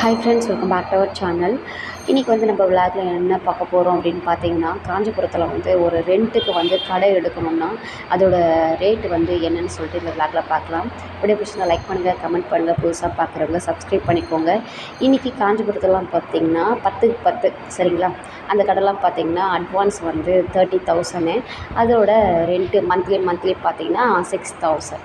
Hi friends welcome back to our channel இன்றைக்கி வந்து நம்ம விளாக்ல என்ன பார்க்க போகிறோம் அப்படின்னு பார்த்தீங்கன்னா காஞ்சிபுரத்தில் வந்து ஒரு ரெண்ட்டுக்கு வந்து கடை எடுக்கணும்னா அதோட ரேட்டு வந்து என்னன்னு சொல்லிட்டு இந்த விளாகில் பார்க்கலாம். வீடியோ பிடிச்சிருந்தா லைக் பண்ணுங்கள் கமெண்ட் பண்ணுங்கள் புதுசாக பார்க்குறவங்க சப்ஸ்கிரைப் பண்ணிக்கோங்க. இன்றைக்கி காஞ்சிபுரத்துலாம் பார்த்திங்கன்னா பத்துக்கு பத்து சரிங்களா? அந்த கடைலாம் பார்த்திங்கன்னா அட்வான்ஸ் வந்து தேர்ட்டி தௌசண்ட் அதோட ரெண்ட்டு மந்த்லி மந்த்லி பார்த்தீங்கன்னா சிக்ஸ் தௌசண்ட்